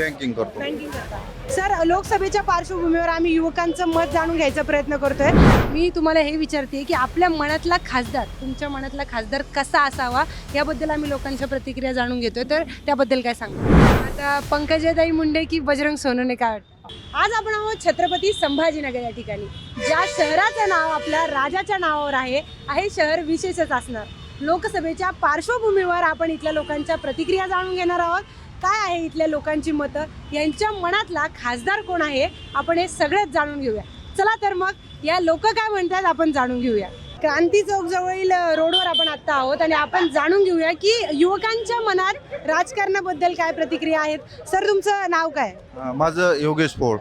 Banking करतो. Banking करता. Sir लोकसभेच्या पार्श्वभूमीवर आम्ही युवकांचं मत जाणून घ्यायचा प्रयत्न करतोय. मी तुम्हाला हे विचारते की आपल्या मनातला खासदार तुमच्या मनातला खासदार कसा असावा याबद्दल आम्ही लोकांच्या प्रतिक्रिया जाणून घेतोय. तर त्याबद्दल काय सांगा? आता पंकजाताई मुंडे की बजरंग सोनूने काय वाटतं? आज आपण आहोत छत्रपती संभाजीनगर या ठिकाणी. ज्या शहराचं नाव आपल्या राजाच्या नावावर आहे हे शहर विशेषच असणार. लोकसभेच्या पार्श्वभूमीवर आपण इथल्या लोकांच्या प्रतिक्रिया जाणून घेणार आहोत. काय आहे इथल्या लोकांची मतं? यांच्या मनातला खासदार कोण आहे? आपण हे सगळंच जाणून घेऊया. चला तर मग या लोक काय म्हणतात आपण जाणून घेऊया. क्रांती चौक जवळील रोडवर आपण आत्ता आहोत आणि आपण जाणून घेऊया की युवकांच्या मनात राजकारणाबद्दल काय प्रतिक्रिया आहेत? सर तुमचं नाव काय? माझं योगेश पोळ.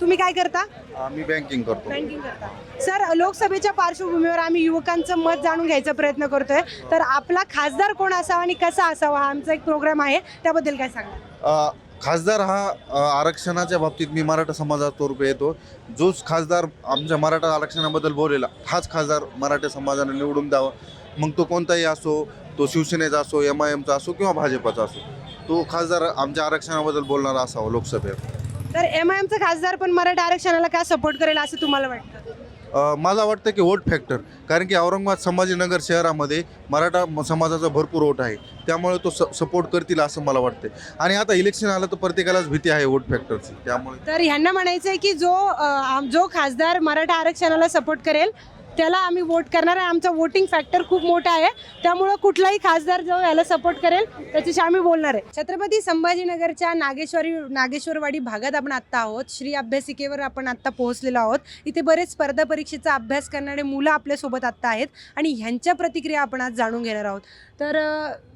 तुम्ही काय करता? मी बँकिंग करतो. बँकिंग करता. सर लोकसभेच्या पार्श्वभूमीवर आम्ही युवकांचं मत जाणून घ्यायचा प्रयत्न करतोय. तर आपला खासदार कोण असावा आणि कसा असावा हा आमचा एक प्रोग्राम आहे. त्याबद्दल काय सांगा अ, खासदार हा अ, आरक्षणाच्या बाबतीत मी मराठा समाजातर्फे येतो. जोच खासदार आमच्या मराठा आरक्षणाबद्दल बोललेला हाच खासदार मराठा समाजाने निवडून द्यावा. मग तो कोणताही असो तो शिवसेनेचा असो एम आय एमचा असो किंवा भाजपचा असो तो खासदार आमच्या आरक्षणाबद्दल बोलणारा असावा लोकसभेत. तर एम आय एमचा खासदार पण मराठा आरक्षणाला काय सपोर्ट करेल असं तुम्हाला वाटतं? अ, मला वाटतं की वोट फॅक्टर कारण की औरंगाबाद संभाजीनगर शहरामध्ये मराठा म- समाजाचा भरपूर वोट आहे. त्यामुळे तो स सपोर्ट करतील असं मला वाटते आणि आता इलेक्शन आलं तर प्रत्येकालाच भीती आहे वोट फॅक्टरची त्यामुळे तर ह्यांना म्हणायचं आहे की जो अ, आम- जो खासदार मराठा आरक्षणाला सपोर्ट करेल त्याला आम्ही वोट करणार आहे. आमचा वोटिंग फॅक्टर खूप मोठा आहे. त्यामुळं कुठलाही खासदार जो याला सपोर्ट करेल त्याच्याशी आम्ही बोलणार आहे. छत्रपती संभाजीनगरच्या नागेश्वरी नागेश्वरवाडी भागात आपण आत्ता आहोत. श्री अभ्यासिकेवर आपण आत्ता पोहोचलेलो आहोत. इथे बरेच स्पर्धा परीक्षेचा अभ्यास करणारे मुलं आपल्यासोबत आत्ता आहेत आणि ह्यांच्या प्रतिक्रिया आपण आज जाणून घेणार आहोत. तर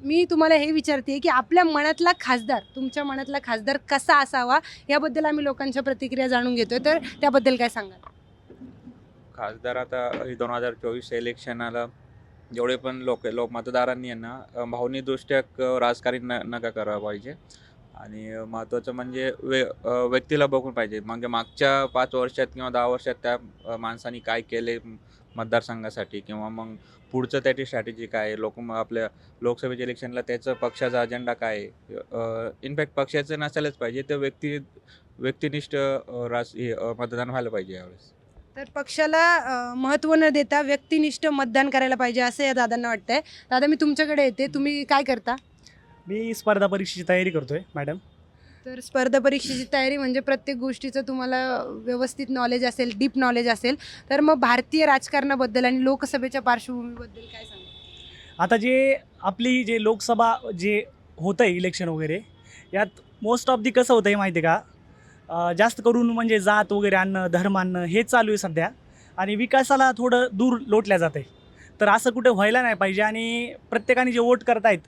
मी तुम्हाला हे विचारते की आपल्या मनातला खासदार तुमच्या मनातला खासदार कसा असावा? याबद्दल आम्ही लोकांच्या प्रतिक्रिया जाणून घेतोय. तर त्याबद्दल काय सांगाल? खासदार आता दोन हजार चोवीस इलेक्शनाला जेवढे पण लोक लोक मतदारांनी यांना भावनिकदृष्ट्या क- राजकारण न नका करायला पाहिजे. आणि महत्त्वाचं म्हणजे वे व्यक्तीला बघून पाहिजे. म्हणजे मागच्या पाच वर्षात किंवा दहा वर्षात त्या माणसाने काय केले मतदारसंघासाठी किंवा मग पुढचं त्याची स्ट्रॅटेजी काय आहे? लोक मग आपल्या लोकसभेच्या इलेक्शनला त्याचं पक्षाचा अजेंडा काय आहे? इनफॅक्ट पक्षाचं नसायलाच पाहिजे ते व्यक्ती व्यक्तिनिष्ठ राज मतदान व्हायला पाहिजे यावेळेस. तर पक्षाला महत्त्व न देता व्यक्तिनिष्ठ मतदान करायला पाहिजे असं या दादांना वाटतंय. दादा मी तुमच्याकडे येते. तुम्ही काय करता? मी स्पर्धा परीक्षेची तयारी करतोय मॅडम. तर स्पर्धा परीक्षेची तयारी म्हणजे प्रत्येक गोष्टीचं तुम्हाला व्यवस्थित नॉलेज असेल डीप नॉलेज असेल. तर मग भारतीय राजकारणाबद्दल आणि लोकसभेच्या पार्श्वभूमीबद्दल काय सांगा आता जे आपली जे लोकसभा जे होतं आहे इलेक्शन वगैरे यात मोस्ट ऑफ दी कसं होतं आहे माहिती आहे का? जास्त करून म्हणजे जात वगैरे आणणं धर्म आणणं हे चालू आहे सध्या. आणि विकासाला थोडं दूर लोटल्या जात आहे. तर असं कुठे व्हायला नाही पाहिजे आणि प्रत्येकाने जे वोट करतायत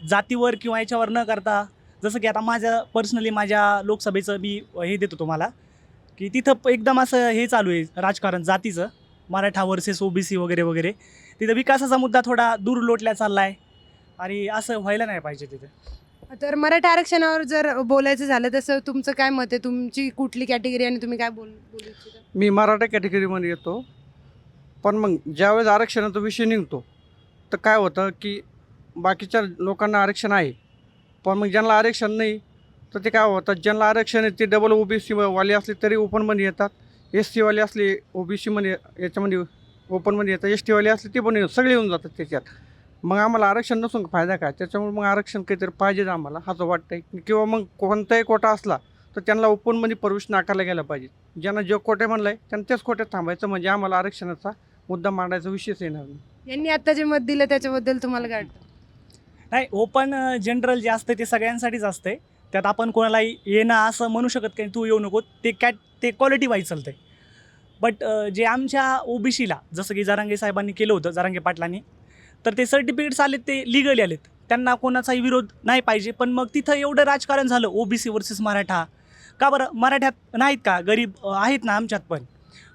जातीवर किंवा याच्यावर न करता जसं की आता माझ्या पर्सनली माझ्या लोकसभेचं मी हे देतो तुम्हाला की तिथं एकदम असं हे चालू आहे राजकारण जातीचं. मराठा वर्सेस ओबीसी वगैरे वगैरे. तिथं विकासाचा मुद्दा थोडा दूर लोटल्या चालला आहे आणि असं व्हायला नाही पाहिजे तिथे. तर मराठा आरक्षणावर जर बोलायचं झालं तसं तुमचं काय मत आहे? तुमची कुठली कॅटेगरी आणि तुम्ही काय बोल बोलू इच्छिता? मी मराठा कॅटेगरीमध्ये येतो. पण मग ज्यावेळेस आरक्षणाचा विषय निघतो तर काय होतं की बाकीच्या लोकांना आरक्षण आहे. पण मग ज्यांना आरक्षण नाही तर ते काय होतं ज्यांना आरक्षण आहे ते डबल ओ बी सीवाले असले तरी ओपनमध्ये येतात. एस सीवाले असले ओ बी सीमध्ये याच्यामध्ये ओपनमध्ये येतात. एस टीवाले असले ते पण येऊन सगळे येऊन जातात त्याच्यात. मग आम्हाला आरक्षण नसून फायदा काय? त्याच्यामुळे मग आरक्षण काहीतरी पाहिजेच आम्हाला असं वाटतं किंवा मग कोणताही कोटा असला तर त्यांना ओपनमध्ये प्रवेश नाकारला गेला पाहिजे. ज्यांना जे कोटे म्हणलं आहे त्यांना त्याच कोट्यात थांबायचं म्हणजे आम्हाला आरक्षणाचा मुद्दा मांडायचा विषयच येणार नाही. यांनी आता जे मत दिलं त्याच्याबद्दल तुम्हाला काय वाटतं? नाही ओपन जनरल जे असतं ते सगळ्यांसाठीच असते त्यात आपण कोणालाही येणं असं म्हणू शकत काही तू येऊ नको. ते कॅट ते क्वालिटी वाईज चालतंय. बट जे आमच्या ओबीसीला जसं की जारांगे साहेबांनी केलं होतं जारांगे पाटलांनी तर ते सर्टिफिकेट्स आलेत ते लिगली आलेत. त्यांना कोणाचाही विरोध नाही पाहिजे. पण मग तिथं एवढं राजकारण झालं ओबीसी वर्सेस मराठा. का बरं? मराठ्यात नाहीत का? गरीब आहेत ना आमच्यात पण.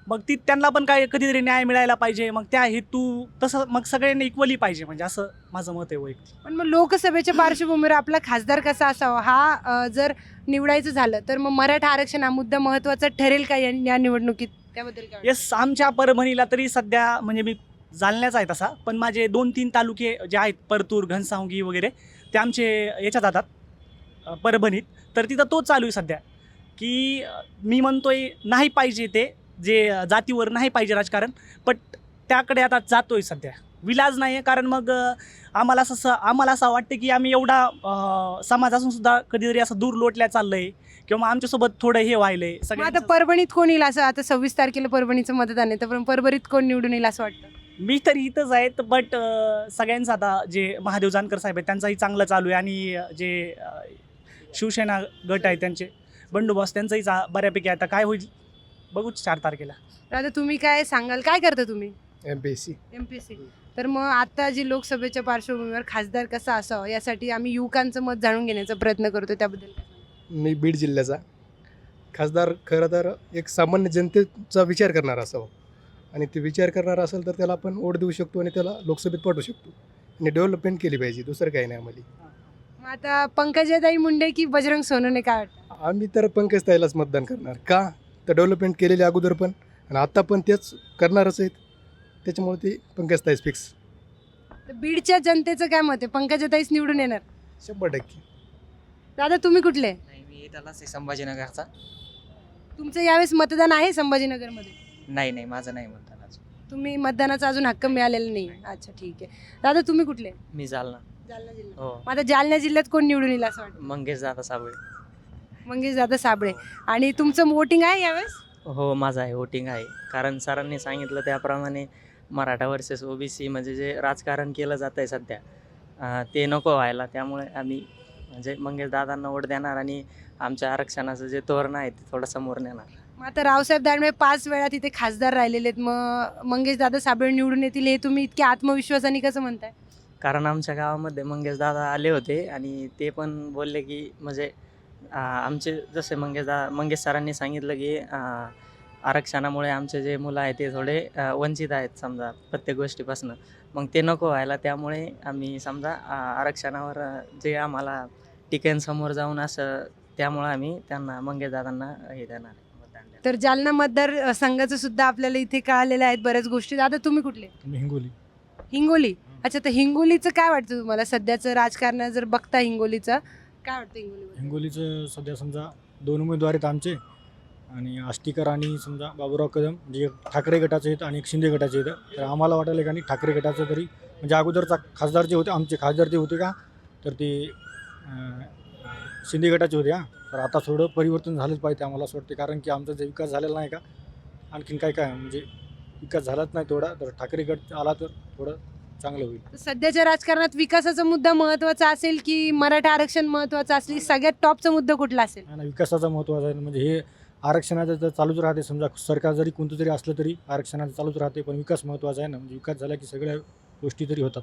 मग ती त्यांना पण काय कधीतरी न्याय मिळायला पाहिजे. मग त्या हेतू तसं मग सगळ्यांनी इक्वली पाहिजे. म्हणजे असं माझं मत आहे वैयक्तिक. पण मग लोकसभेच्या पार्श्वभूमीवर आपला खासदार कसा असावा? हा जर निवडायचं झालं तर मग मराठा आरक्षण हा मुद्दा महत्त्वाचा ठरेल का या या निवडणुकीत? त्याबद्दल? येस आमच्या परभणीला तरी सध्या म्हणजे मी जालन्याचा आहे तसा. पण माझे दोन तीन तालुके जे आहेत परतूर घनसावंगी वगैरे ते आमचे याच्यात जातात परभणीत. तर तिथं तोच चालू आहे सध्या. की मी म्हणतोय नाही पाहिजे ते जे जातीवर नाही पाहिजे राजकारण बट त्याकडे आता जातोय सध्या. विलाज नाही आहे कारण मग आम्हाला असं स- आम्हाला असं वाटतं की आम्ही एवढा अ, समाज असून सुद्धा कधीतरी असं दूर लोटल्या चाललंय किंवा मग आमच्यासोबत थोडं हे व्हायलंय. मग आता परभणीत कोण येईल असं आता सव्वीस तारखेला परभणीचं मतदान आहे तर परभणीत कोण निवडून येईल असं वाटतं? मी तर इथंच आहेत बट सगळ्यांचं आता जे महादेव जानकर साहेब आहेत त्यांचाही चांगलं चालू आहे आणि जे शिवसेना गट आहे त्यांचे बंडोबस्त त्यांचंही चा बऱ्यापैकी. आता काय होईल? बघू चार तारखेला. तर आता तुम्ही काय सांगाल? काय करता तुम्ही? M P S C M P C तर मग आता जी लोकसभेच्या पार्श्वभूमीवर खासदार कसा असावा यासाठी आम्ही युवकांचं मत जाणून घेण्याचा प्रयत्न करतो. त्याबद्दल? मी बीड जिल्ह्याचा. खासदार खरं तर एक सामान्य जनतेचा विचार करणारा असावा. आणि ते विचार करणारा असेल तर त्याला आपण वोट देऊ शकतो आणि त्याला लोकसभेत पाठवू शकतो. आणि डेव्हलपमेंट केली पाहिजे दुसरं काही नाही आम्हाला. मग आता पंकजाताई मुंडे की बजरंग सोनवणे काय वाटतं? आम्ही तर पंकज ताईलाच मतदान करणार. का? तर डेव्हलपमेंट केलेली अगोदर पण आणि आता पण तेच करणारच आहेत. त्याच्यामुळे ते पंकज ताईच फिक्स तर बीडच्या जनतेचं काय मत आहे? पंकजाताईच निवडून येणार. शंभर टक्के. दादा तुम्ही कुठले? नाही मी आहे संभाजीनगरचा. तुमचं यावेळेस मतदान आहे संभाजीनगरमध्ये? नाही नाही माझं नाही म्हणताना अजून. तुम्ही मतदानाचा अजून हक्क मिळालेला नाही. अच्छा ठीक आहे. दादा तुम्ही कुठले? मी जालना. जालना जिल्हा हो. मग आता जालना जिल्ह्यात कोण निवडून येईल असं वाटतं? मंगेश दादा साबळे. मंगेश दादा साबळे. आणि तुमचं वोटिंग आहे यावेळेस? हो माझं आहे वोटिंग आहे. कारण सरांनी सांगितलं त्याप्रमाणे मराठा वर्सेस ओबीसी म्हणजे जे राजकारण केलं जात आहे सध्या अं, ते नको व्हायला. त्यामुळे आम्ही म्हणजे मंगेश दादांना वोट देणार आणि आमच्या आरक्षणाचं जे तोरण आहे ते थोडं समोर नेणार मग आता रावसाहेब दानवे पाच वेळा तिथे खासदार राहिलेले आहेत. मग मंगेश दादा साबळे निवडून येतील हे तुम्ही इतक्या आत्मविश्वासाने कसं म्हणताय? कारण आमच्या गावामध्ये मंगेश दादा आले होते आणि ते पण बोलले की म्हणजे आमचे जसे मंगेश दा मंगेश सरांनी सांगितलं की आरक्षणामुळे आमचे जे मुलं आहेत ते थोडे वंचित आहेत समजा प्रत्येक गोष्टीपासून. मग ते नको व्हायला त्यामुळे आम्ही समजा आरक्षणावर जे आम्हाला टिकेन समोर जाऊन असं त्यामुळं आम्ही त्यांना मंगेश दादांना हे देणार. तर जालना मतदार संघाचं सुद्धा आपल्याला इथे कळालेलं आहेत बऱ्याच गोष्टी. दादा तुम्ही कुठले? हिंगोली. हिंगोली? अच्छा तर हिंगोलीचं काय वाटतं तुम्हाला? सध्याचं राजकारण जर बघता हिंगोलीचं काय वाटतं हिंगोलीमध्ये हिंगोलीचं सध्या समजा दोन उमेदवार आहेत आमचे आणि आष्टीकर आणि समजा बाबूराव कदम जे ठाकरे गटाचे आहेत आणि एक शिंदे गटाचे आहेत. तर आम्हाला वाटायला की आणि ठाकरे गटाचं तरी म्हणजे अगोदरचा खासदार जे होते आमचे खासदार जे होते का? तर ते शिंदे गटाचे होते हां. तर आता थोडं परिवर्तन झालंच पाहिजे आम्हाला असं वाटते कारण की आमचा जे विकास झालेला नाही का आणखीन काय काय म्हणजे विकास झालाच नाही थोडा तर ठाकरे गट आला तर थोडं चांगलं होईल. तर सध्याच्या राजकारणात विकासाचा मुद्दा महत्त्वाचा असेल की मराठा आरक्षण महत्वाचं असेल सगळ्यात टॉपचा मुद्दा कुठला असेल? विकासाचा महत्त्वाचा आहे. म्हणजे हे आरक्षणाचं तर चालूच राहते. समजा सरकार जरी कोणतं जरी असलं तरी आरक्षणाचं चालूच राहते पण विकास महत्त्वाचा आहे ना. म्हणजे विकास झाला की सगळ्या गोष्टी तरी होतात.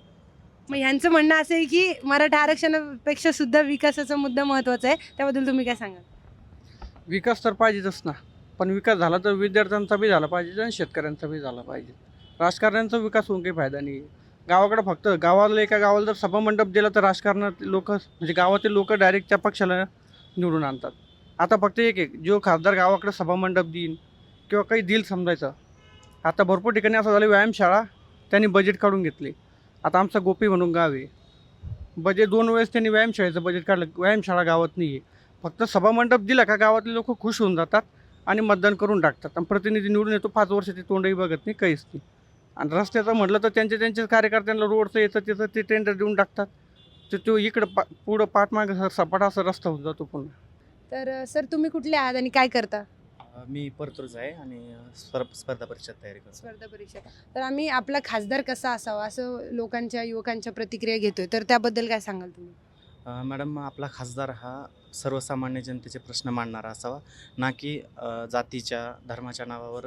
मग ह्यांचं म्हणणं असं आहे की मराठा आरक्षणापेक्षा सुद्धा विकासाचा मुद्दा महत्त्वाचा आहे. त्याबद्दल तुम्ही काय सांगाल? विकास तर पाहिजेच ना. पण विकास झाला तर विद्यार्थ्यांचा बी झाला पाहिजे आणि शेतकऱ्यांचा बी झाला पाहिजे. राजकारण्यांचा विकास होऊन काही फायदा नाही. गावाकडे फक्त गावाला एका गावाला जर सभामंडप दिला तर राजकारणात लोक म्हणजे गावातील लोक डायरेक्ट त्या पक्षाला निवडून आणतात. आता फक्त एक एक जो खासदार गावाकडे सभामंडप देईन किंवा काही दिल समजायचं. आता भरपूर ठिकाणी असं झालं व्यायामशाळा त्यांनी बजेट काढून घेतले. आता आमचा गोपी म्हणून गाव आहे. बजेट दोन वेळेस त्यांनी व्यायामशाळेचं बजेट काढलं. व्यायामशाळा गावात नाही आहे फक्त सभामंडप दिला का गावातले लोक खुश होऊन जातात आणि मतदान करून टाकतात. आणि प्रतिनिधी निवडून येतो पाच वर्ष ते तोंडही बघत नाही काहीच नाही. आणि रस्त्याचं म्हटलं तर त्यांच्या त्यांच्याच कार्यकर्त्यांना रोडचं येतं तिथं ते टेंडर देऊन टाकतात. तर तो इकडं पा पुढं पाठमागं सपाटा असा रस्ता होऊन जातो पुन्हा. तर सर तुम्ही कुठले आहात आणि काय करता? मी परतूरच आहे आणि स्पर्धा स्पर्धा परीक्षा तयारी करतो. स्पर्धा परीक्षा तर आम्ही आपला खासदार कसा असावा असं लोकांच्या युवकांच्या प्रतिक्रिया घेतोय. तर त्याबद्दल काय सांगाल तुम्ही? अ, मॅडम आपला खासदार हा सर्वसामान्य जनतेचे प्रश्न मांडणारा असावा ना की अ, जातीच्या धर्माच्या नावावर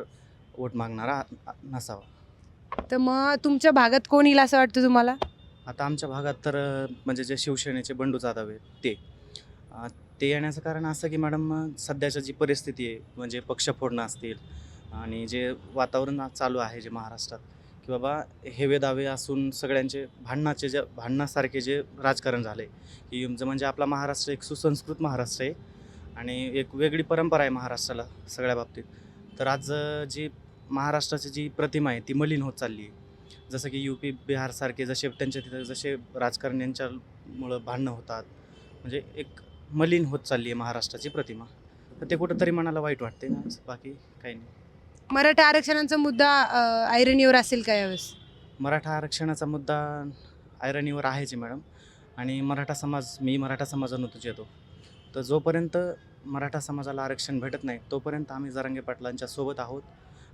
वोट मागणारा नसावा. तर मग तुमच्या भागात कोण येईल असं वाटतं तुम्हाला? आता आमच्या भागात तर अ, म्हणजे जे शिवसेनेचे बंडू जाधव आहेत ते. अ, ते येण्याचं कारण असं की मॅडम सध्याच्या जी परिस्थिती आहे म्हणजे पक्ष फोडणं असतील आणि जे वातावरण चालू आहे जे महाराष्ट्रात की बाबा हेवे दावे असून सगळ्यांचे भांडणाचे जे भांडणासारखे जे राजकारण झाले की ज- म्हणजे आपला महाराष्ट्र एक सुसंस्कृत महाराष्ट्र आहे आणि एक वेगळी परंपरा आहे महाराष्ट्राला सगळ्या बाबतीत. तर आज जी महाराष्ट्राची जी प्रतिमा आहे ती मलिन होत चालली आहे. जसं की यू पी बिहारसारखे जसे त्यांच्या तिथं जसे राजकारण्यांच्यामुळं भांडणं होतात म्हणजे एक मलिन होत चालली आहे महाराष्ट्राची प्रतिमा. तर ते कुठंतरी मनाला वाईट वाटते ना बाकी काही नाही. मराठा आरक्षणाचा मुद्दा अ, ऐरणीवर असेल का यावेळेस? मराठा आरक्षणाचा मुद्दा ऐरणीवर आहेच आहे मॅडम. आणि मराठा समाज मी मराठा समाजातूनच येतो. तर जोपर्यंत मराठा समाजाला आरक्षण भेटत नाही तोपर्यंत आम्ही जरांगे पाटलांच्या सोबत आहोत.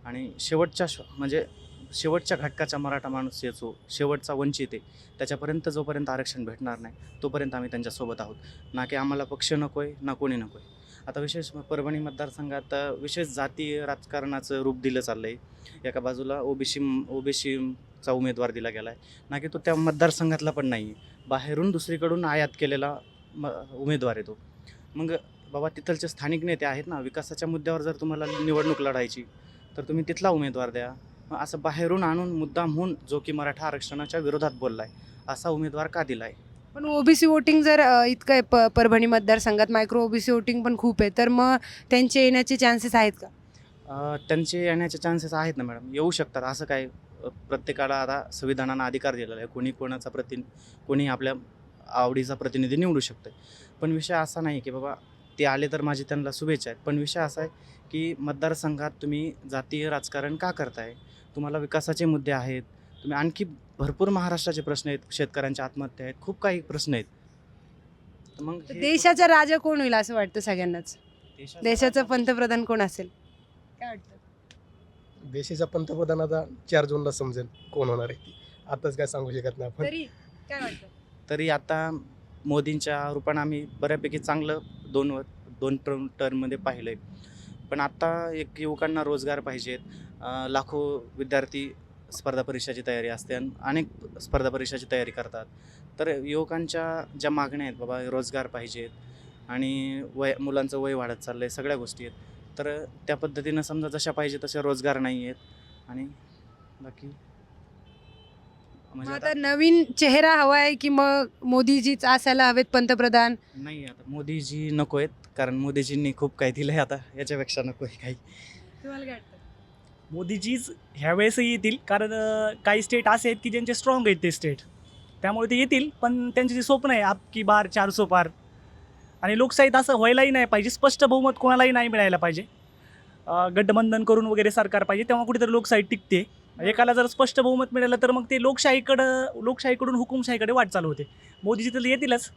आणि शेवटच्या श म्हणजे शेवटच्या घटकाचा मराठा माणूस येतो शेवटचा वंचित आहे. त्याच्यापर्यंत जोपर्यंत आरक्षण भेटणार नाही तोपर्यंत आम्ही त्यांच्यासोबत आहोत. ना की आम्हाला पक्ष नको आहे ना कोणी नको आहे आता विशेष परभणी मतदारसंघात विशेष जातीय राजकारणाचं रूप दिलं चाललं आहे एका बाजूला ओबीसी ओबीसीचा उमेदवार दिला गेला आहे ना की तो त्या मतदारसंघातला पण नाही. आहे बाहेरून दुसरीकडून आयात केलेला म उमेदवार आहे तो. मग बाबा तिथलचे स्थानिक नेते आहेत ना विकासाच्या मुद्द्यावर जर तुम्हाला निवडणूक लढायची तर तुम्ही तिथला उमेदवार द्या. मग असं बाहेरून आणून मुद्दामहून जो की मराठा आरक्षणाच्या विरोधात बोलला आहे असा उमेदवार का दिला आहे पण ओबीसी वोटिंग जर इतकं आहे प परभणी मतदारसंघात मायक्रो ओबीसी वोटिंग पण खूप आहे तर मग त्यांचे येण्याचे चान्सेस आहेत का? अ, त्यांचे येण्याचे चान्सेस आहेत ना मॅडम येऊ शकतात असं काय अ, प्रत्येकाला आता संविधानानं अधिकार दिलेला आहे कोणी कोणाचा प्रति कोणी आपल्या आवडीचा प्रतिनिधी निवडू शकतं पण विषय असा नाही की बाबा ते आले तर माझी त्यांना शुभेच्छा आहेत पण विषय असा आहे की मतदारसंघात तुम्ही जातीय राजकारण का करताय? तुम्हाला विकासाचे मुद्दे आहेत तुम्ही आणखी भरपूर महाराष्ट्राचे प्रश्न आहेत शेतकऱ्यांच्या आत्महत्या आहेत खूप काही प्रश्न आहेत. तर मग हे- देशाचा राजा कोण होईल असं वाटतं सगळ्यांनाच? देशाचा- देशाचं पंतप्रधान कोण असेल? काय वाटतं? देशाचा पंतप्रधान आता चार जूनला समजेल कोण होणार आहे ती. आताच काय सांगू शकत नाही आपण. तरी काय वाटतं? तरी आता मोदींच्या रूपानं आम्ही बऱ्यापैकी चांगलं दोन व दोन टर्म टर्ममध्ये पाहिलं आहे पण आता एक युवकांना रोजगार पाहिजेत लाखो विद्यार्थी स्पर्धा परीक्षाची तयारी असते आणि अनेक स्पर्धा परीक्षाची तयारी करतात. तर युवकांच्या ज्या मागण्या आहेत बाबा रोजगार पाहिजेत आणि वय मुलांचं वय वाढत चाललं आहे सगळ्या गोष्टी आहेत. तर त्या पद्धतीनं समजा जशा पाहिजे तसे रोजगार नाही आहेत आणि बाकी म्हणजे आता आता नवीन चेहरा हवा आहे की मग मोदीजीच असायला हवेत पंतप्रधान? नाही आता मोदीजी नको आहेत कारण मोदीजींनी खूप काही दिलं आहे आता याच्यापेक्षा नको आहे काही. तुम्हाला काय वाटतं? मोदीजीच ह्यावेळेसही येतील. कारण काही स्टेट असे आहेत की ज्यांचे स्ट्रॉंग आहेत ते स्टेट त्यामुळे ते येतील पण त्यांचे जे स्वप्न आहे आपकी बार चारसो पार. आणि लोकशाहीत असं व्हायलाही नाही पाहिजे स्पष्ट बहुमत कोणालाही नाही मिळायला पाहिजे. गड्डबंधन गठबंधन करून वगैरे सरकार पाहिजे तेव्हा कुठेतरी लोकशाही टिकते. एकाला जर स्पष्ट बहुमत मिळालं तर मग ते लोकशाहीकडं लोकशाहीकडून हुकुमशाहीकडे वाटचाल होते मोदीजी तर येतीलच.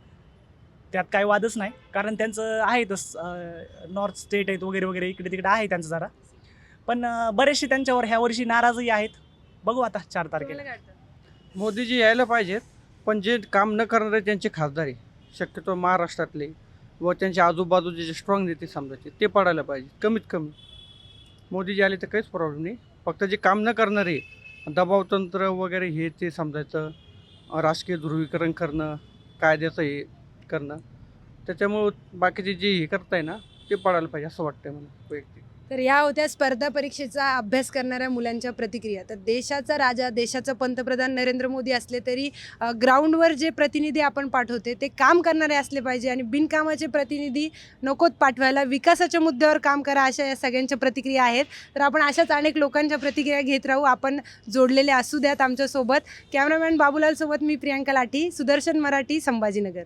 त्यात काय वादच नाही. कारण त्यांचं आहेतच नॉर्थ स्टेट आहेत वगैरे वगैरे इकडे तिकडे आहे त्यांचं जरा. पण बरेचसे त्यांच्यावर ह्या वर्षी नाराजही आहेत. बघू आता चार तारखेला. तुम्हाला काय वाटतं? मोदीजी यायला पाहिजेत पण जे काम न करणारे त्यांचे खासदार आहे. शक्यतो महाराष्ट्रातले व त्यांच्या आजूबाजूचे जे स्ट्रॉंग नेते समजायचे ते पडायला पाहिजे कमीत कमी. मोदीजी आले तर काहीच प्रॉब्लेम नाही. फक्त जे काम न करणारे दबावतंत्र वगैरे हे ते समजायचं अं, राजकीय ध्रुवीकरण करणं कायद्याचं हे करणं. त्याच्यामुळं बाकीचे जे हे करताय ना ते पडायला पाहिजे असं वाटतंय मला वैयक्तिक. तर या होत्या स्पर्धा परीक्षेचा अभ्यास करणाऱ्या मुलांच्या प्रतिक्रिया. तर देशाचा राजा देशाचा पंतप्रधान नरेंद्र मोदी असले तरी ग्राउंडवर जे प्रतिनिधी आपण पाठवते ते काम करणारे असले पाहिजे आणि बिनकामाचे प्रतिनिधी नकोत पाठवायला विकासाच्या मुद्द्यावर काम करा अशा या सगळ्यांच्या प्रतिक्रिया आहेत. तर आपण अशाच अनेक लोकांच्या प्रतिक्रिया घेत राहू. आपण जोडलेले असू द्यात आमच्यासोबत. कॅमेरामॅन बाबूलालसोबत मी प्रियांका लाठी सुदर्शन मराठी संभाजीनगर.